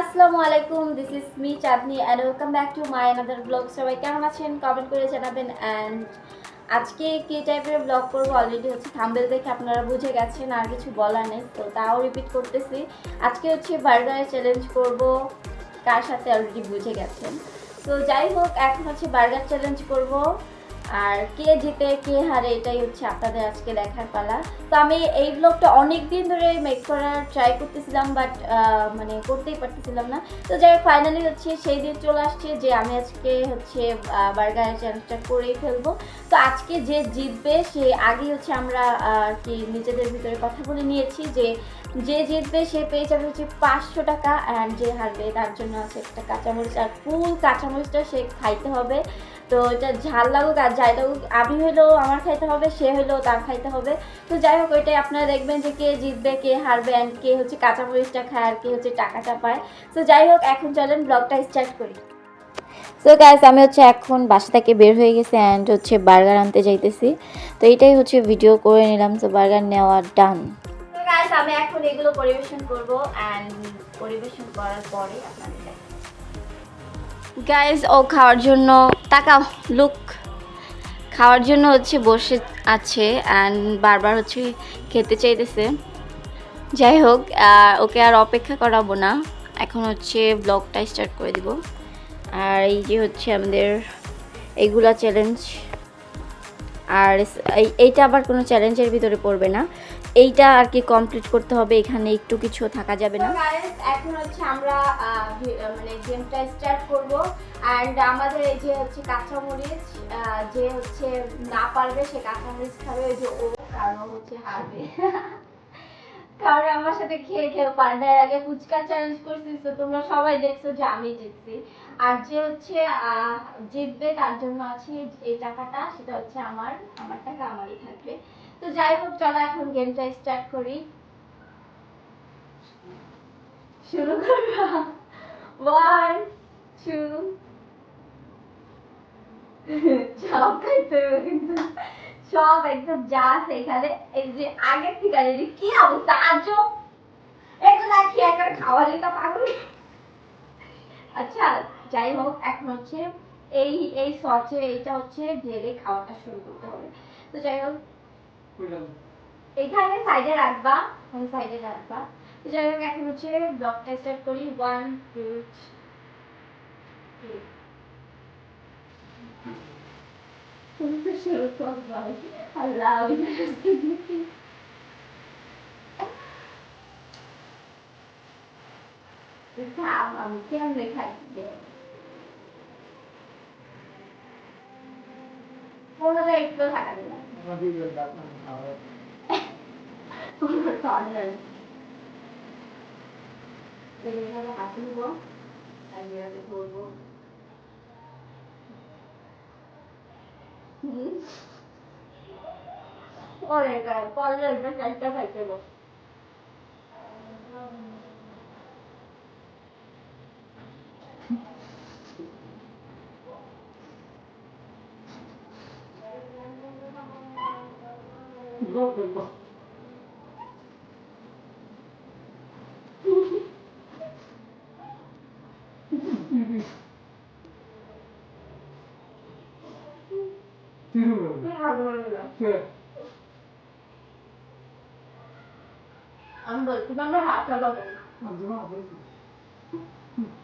আসসালামু আলাইকুম। This is me Chandni and welcome back to my another blog সবাই কেমন আছেন? কমেন্ট করে জানাবেন। অ্যান্ড আজকে কী টাইপের ব্লগ করব? অলরেডি হচ্ছে থাম্বেল দেখে আপনারা বুঝে গেছেন, আর কিছু বলার নেই, তো তাও রিপিট করতেছি। আজকে হচ্ছে বার্গারের চ্যালেঞ্জ করব, কার সাথে অলরেডি বুঝে গেছেন। তো যাই হোক, এখন হচ্ছে বার্গার চ্যালেঞ্জ করব। আর কে জিতে, কে হারে, এটাই হচ্ছে আপনাদের আজকে দেখার পালা। তো আমি এই ব্লগটা অনেক দিন ধরে মেক করার ট্রাই করতেছিলাম বাট মানে করতেই পারতেছিলাম না। তো যাই ফাইনালি হচ্ছে সেই দিন চলে আসছে যে আমি আজকে হচ্ছে বার্গারের চ্যালেঞ্জটা করেই ফেলব। তো আজকে যে জিতবে, সে আগেই হচ্ছে আমরা কি নিজেদের ভিতরে কথা বলে নিয়েছি যে যে জিতবে, সে পেয়ে যাবে হচ্ছে পাঁচশো টাকা অ্যান্ড যে হারবে, তার জন্য আছে একটা কাঁচামরিচ। আর ফুল কাঁচামরিচটা সে খাইতে হবে। তো এটা ঝাল লাগুক আর যাই লাগুক আমি হলেও আমার খাইতে হবে, সে হলেও তার খাইতে হবে। তো যাই হোক, ওইটাই আপনারা দেখবেন যে কে জিতবে, কে হারবে অ্যান্ড কে হচ্ছে কাঁচা কাঁচামরিচটা খায় আর কে হচ্ছে টাকাটা পায়। তো যাই হোক, এখন চলেন ব্লগটা স্টার্ট করি। সো গাইস আমি হচ্ছে এখন বাসা থেকে বের হয়ে গেছি অ্যান্ড হচ্ছে বার্গার আনতে যাইতেছি। তো এইটাই হচ্ছে ভিডিও করে নিলাম তো বার্গার নেওয়া ডান আমি এখন এগুলো পরিবেশন করব অ্যান্ড পরিবেশন করার পরে আপনাদের গাইস ও খাওয়ার জন্য তাকাও লুক খাওয়ার জন্য হচ্ছে বসে আছে অ্যান্ড বারবার হচ্ছে খেতে চাইতেছে। যাই হোক ওকে আর অপেক্ষা করাবো না। এখন হচ্ছে ব্লগটা স্টার্ট করে দিব। আর এই যে হচ্ছে আমাদের এইগুলা চ্যালেঞ্জ আর এই- এইটা আবার কোনো চ্যালেঞ্জের ভিতরে পড়বে না। এইটা আর কি কমপ্লিট করতে হবে, এখানে একটু কিছু থাকা যাবে না। এখন হচ্ছে আমরা মানে গেমটা স্টার্ট করব। অ্যান্ড আমাদের এই যে হচ্ছে কাঁচামরিচ যে হচ্ছে না পারবে, সে কাঁচামরিচ খাবে, ওই যে ও কারণ হচ্ছে হারবে। কারণ আমার সাথে খেয়ে খেয়ে এর আগে ফুচকা চ্যালেঞ্জ করছিস তো তোমরা সবাই দেখছ যে আমি জিতছি। আর যে হচ্ছে জিতবে, তার জন্য আছে এই টাকাটা, সেটা হচ্ছে আমার আমার টাকা, আমারই থাকবে। তো যাই হোক, চলো এখন গেমটা স্টার্ট করি। শুরু করবা? ওয়ান টু সব খাইতে কিন্তু। সব একদম যা এখানে। এই যে আগের থেকে কি খাওয়ালে তো আচ্ছা যাই হোক, এখন হচ্ছে এই এই সসে এইটা হচ্ছে ঢেলে খাওয়াটা শুরু করতে হবে। তো যাই হোক এখানে সাইডে রাখবা, এখানে সাইডে রাখবা। যাই হোক, এখন হচ্ছে ব্লগটা স্টার্ট করি। ওয়ান টু আমি কেমনে খাইছি কোনোটা একটু থাকা দিলাম มันที่เรียนแบบมันเขาต้องสอนเลยเป็นยังไงคะคุณบุ๊คอันนี้เราจะโทรบุ๊คโอ้ยกันป้อนเลยไม่ใช่จะใส่เกลือ তোমার কর্নার এইভাবে হাতে নিব আর এভাবে ধরবো হুম। ওরে গায়ে পরে একটা চারটা খাইতে দেবো আমি বলছি আমরা হাত লাগাবো খুলে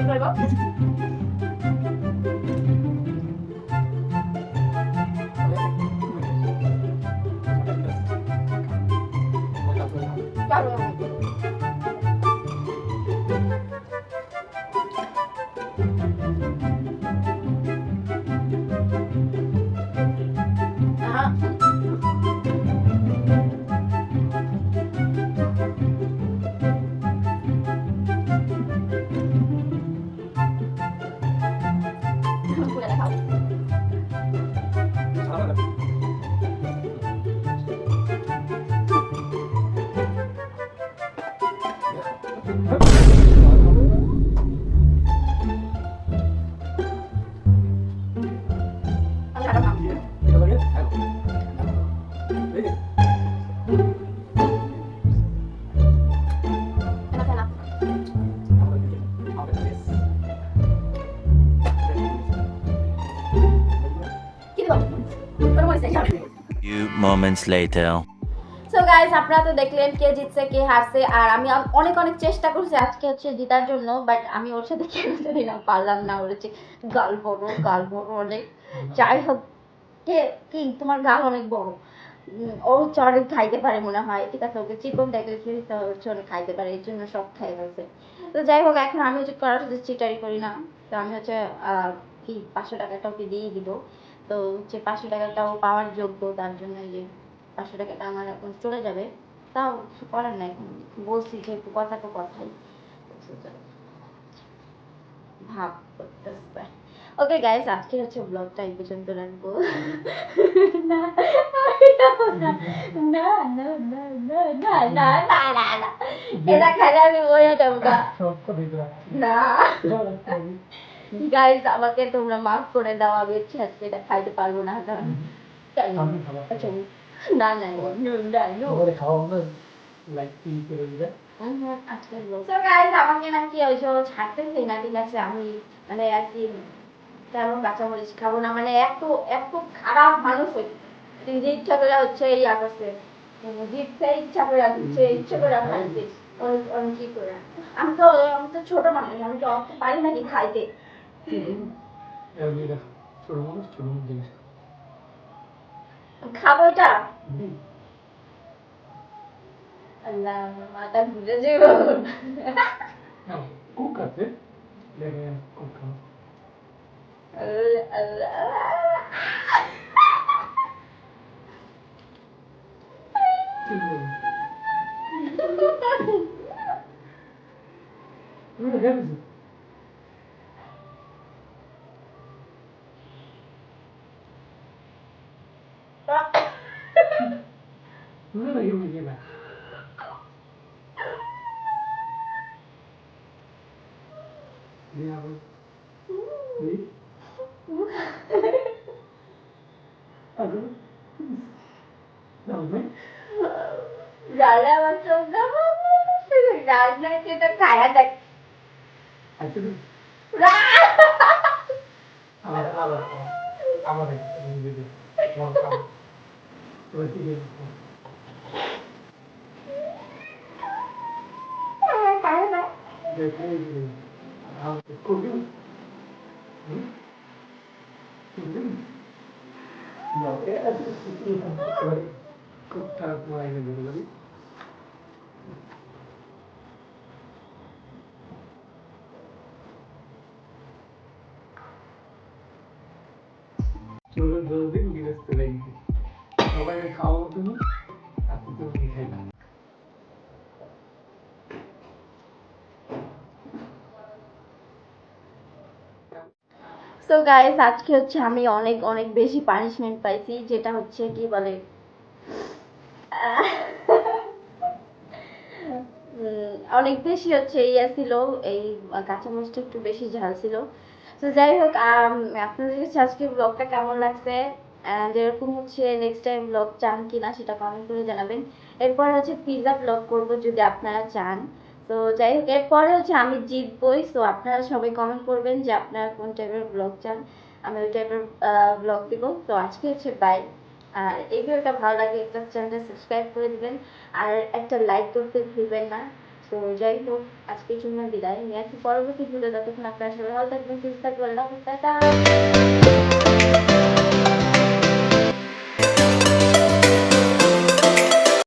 正解は？Moments later. সো গাইস আপনারা তো দেখলেন কে জিতছে, কে হারছে, আর আমি অনেক অনেক চেষ্টা করছি। আজকে হচ্ছে জেতার জন্য বাট আমি ওর সাথে খেলতে দিলাম পারলাম না ওর হচ্ছে গাল বড় গাল বড় অনেক। যাই হোক, কে, কি, তোমার গাল অনেক বড়। ও হচ্ছে খাইতে পারে মনে হয়। ঠিক আছে, ওকে চিকন দেখেছি তো হচ্ছে অনেক খাইতে পারে এই জন্য সব খাই ফেলছে। তো যাই হোক, এখন আমি হচ্ছে করার চিটারি করি না। তো আমি হচ্ছে কি, পাঁচশো টাকাটা ওকে দিয়ে দিব। তো হচ্ছে পাঁচশো টাকাটাও পাওয়ার যোগ্য তার জন্য যে পাঁচশো টাকাটা আমার এখন চলে যাবে তাও কিছু করার নাই বলছি যেহেতু কথা তো কথাই ভাব করতেছে ওকে গাইস আজকে হচ্ছে ব্লগটা এই পর্যন্ত রাখব না না না না না না না না না না না এটা খেলে আমি বলে যাব গা। না গাইস আমাকে তোমরা মাফ করে দাও আমি হচ্ছে আজকে এটা খাইতে পারব না কারণ না না না না So guys, আমাকে নাকি ওইসব ছাড়তেছে না ঠিক আছে? আমি মানে আর কি তেমন কাঁচামরিচ খাব না মানে এত এত খারাপ মানুষ যে ইচ্ছা করে হচ্ছে এই আকাশে। জিততে ইচ্ছা করে দিচ্ছে ইচ্ছা করে আমি করে? আমি তো আমি তো ছোট মানুষ আমি তো পারি নাকি খাইতে। ছোট মানুষ ছোট মানুষ দেখেছে খাবো এটা আল্লাহ মাথা ঘুরে যাব কুক আছে দেখেন cook Where the hell is it? nghe không đi. Ở đâu đâu mấy. Giờ ra mà trông đó giờ ra chưa tất cả anh đây à chứ ra à mà à mà à mà này đi đi ngon không? Rồi đi đi Thank you thì cô to produce hmm? No, yeah, I think it's even very good time wine in the so guys আজকে হচ্ছে আমি অনেক অনেক বেশি punishment পাইছি, যেটা হচ্ছে কি বলে অনেক বেশি হচ্ছে ইয়ে ছিল, এই কাঁচামরিচটা একটু বেশি ঝাল ছিল। তো যাই হোক আপনাদের কাছে আজকে ব্লগটা কেমন লাগছে? এরকম হচ্ছে নেক্সট টাইম ব্লগ চান কিনা সেটা কমেন্ট করে জানাবেন। এরপর হচ্ছে পিৎজা ব্লগ করব যদি আপনারা চান। তো যাই হোক, এরপরে হচ্ছে আমি জিতবই। তো আপনারা সবাই কমেন্ট করবেন যে আপনারা কোন টাইপের ব্লগ চান। আমি ওই টাইপের ব্লগ দিব। তো আজকে হচ্ছে বাই আর এই ভিডিওটা ভালো লাগে, একটা চ্যানেলটা সাবস্ক্রাইব করে দিবেন। আর একটা লাইক করতে ভুলবেন না। তো যাই হোক, আজকের জন্য বিদায়। নিয়ে আসি পরবর্তী ভিডিও যতক্ষণ আপনারা সবাই ভালো থাকবেন, সুস্থ থাকবেন। টাটা।